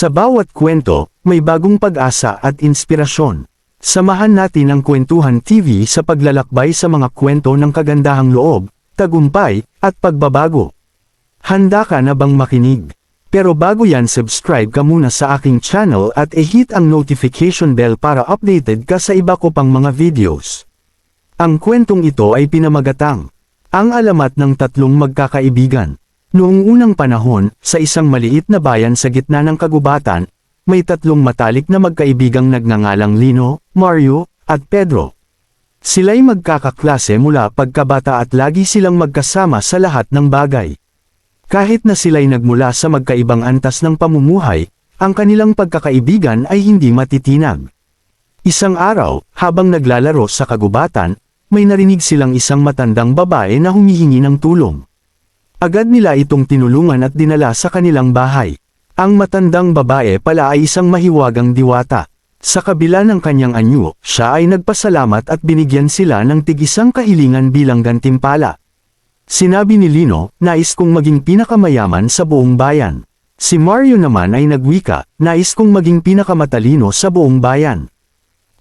Sa bawat kwento, may bagong pag-asa at inspirasyon. Samahan natin ang Kwentuhan TV sa paglalakbay sa mga kwento ng kagandahang loob, tagumpay, at pagbabago. Handa ka na bang makinig? Pero bago yan subscribe ka muna sa aking channel at i-hit ang notification bell para updated ka sa iba ko pang mga videos. Ang kwentong ito ay pinamagatang. Ang alamat ng tatlong magkakaibigan. Noong unang panahon, sa isang maliit na bayan sa gitna ng kagubatan, may tatlong matalik na magkaibigang nagngangalang Lino, Mario, at Pedro. Sila'y magkakaklase mula pagkabata at lagi silang magkasama sa lahat ng bagay. Kahit na sila'y nagmula sa magkaibang antas ng pamumuhay, ang kanilang pagkakaibigan ay hindi matitinag. Isang araw, habang naglalaro sa kagubatan, may narinig silang isang matandang babae na humihingi ng tulong. Agad nila itong tinulungan at dinala sa kanilang bahay. Ang matandang babae pala ay isang mahiwagang diwata. Sa kabila ng kanyang anyo, siya ay nagpasalamat at binigyan sila ng tigisang kahilingan bilang gantimpala. Sinabi ni Lino, nais kong maging pinakamayaman sa buong bayan. Si Mario naman ay nagwika, nais kong maging pinakamatalino sa buong bayan.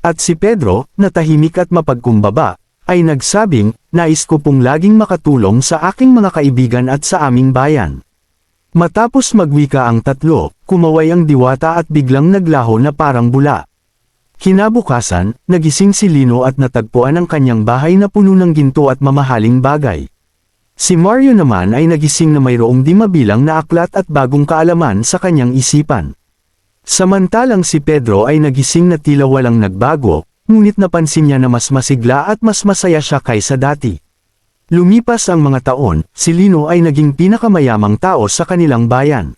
At si Pedro, na tahimik at mapagkumbaba, ay nagsabing, nais ko pong laging makatulong sa aking mga kaibigan at sa aming bayan. Matapos magwika ang tatlo, kumaway ang diwata at biglang naglaho na parang bula. Kinabukasan, nagising si Lino at natagpuan ang kanyang bahay na puno ng ginto at mamahaling bagay. Si Mario naman ay nagising na mayroong di mabilang na aklat at bagong kaalaman sa kanyang isipan. Samantalang si Pedro ay nagising na tila walang nagbago, ngunit napansin niya na mas masigla at mas masaya siya kaysa dati. Lumipas ang mga taon, si Lino ay naging pinakamayamang tao sa kanilang bayan.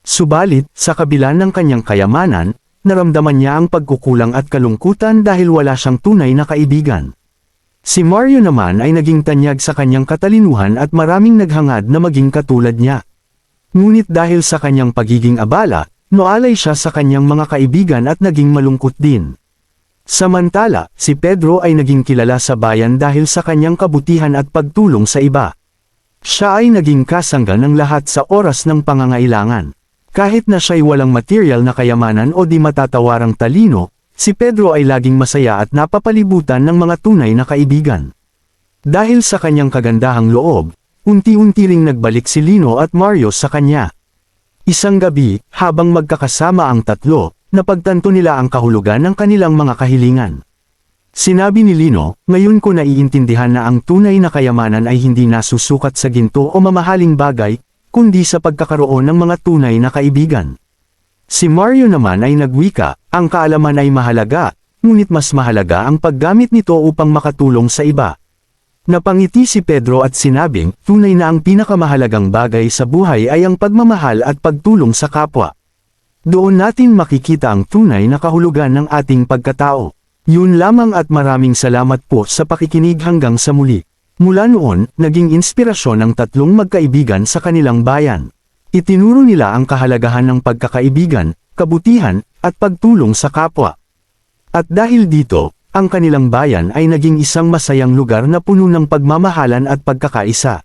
Subalit, sa kabila ng kanyang kayamanan, naramdaman niya ang pagkukulang at kalungkutan dahil wala siyang tunay na kaibigan. Si Mario naman ay naging tanyag sa kanyang katalinuhan at maraming naghangad na maging katulad niya. Ngunit dahil sa kanyang pagiging abala, noalay siya sa kanyang mga kaibigan at naging malungkot din. Samantala, si Pedro ay naging kilala sa bayan dahil sa kanyang kabutihan at pagtulong sa iba. Siya ay naging kasangga ng lahat sa oras ng pangangailangan. Kahit na siya'y walang material na kayamanan o di matatawarang talino, si Pedro ay laging masaya at napapalibutan ng mga tunay na kaibigan. Dahil sa kanyang kagandahang loob, unti-unti ring nagbalik si Lino at Mario sa kanya. Isang gabi, habang magkakasama ang tatlo, napagtanto nila ang kahulugan ng kanilang mga kahilingan. Sinabi ni Lino, ngayon ko naiintindihan na ang tunay na kayamanan ay hindi nasusukat sa ginto o mamahaling bagay, kundi sa pagkakaroon ng mga tunay na kaibigan. Si Mario naman ay nagwika, ang kaalaman ay mahalaga, ngunit mas mahalaga ang paggamit nito upang makatulong sa iba. Napangiti si Pedro at sinabing, tunay na ang pinakamahalagang bagay sa buhay ay ang pagmamahal at pagtulong sa kapwa. Doon natin makikita ang tunay na kahulugan ng ating pagkatao. Yun lamang at maraming salamat po sa pakikinig hanggang sa muli. Mula noon, naging inspirasyon ang tatlong magkaibigan sa kanilang bayan. Itinuro nila ang kahalagahan ng pagkakaibigan, kabutihan, at pagtulong sa kapwa. At dahil dito, ang kanilang bayan ay naging isang masayang lugar na puno ng pagmamahalan at pagkakaisa.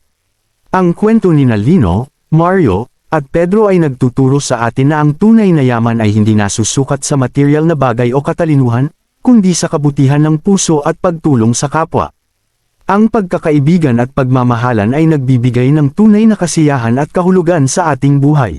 Ang kwento ni Nalino, Mario, at Pedro ay nagtuturo sa atin na ang tunay na yaman ay hindi nasusukat sa material na bagay o katalinuhan, kundi sa kabutihan ng puso at pagtulong sa kapwa. Ang pagkakaibigan at pagmamahalan ay nagbibigay ng tunay na kasiyahan at kahulugan sa ating buhay.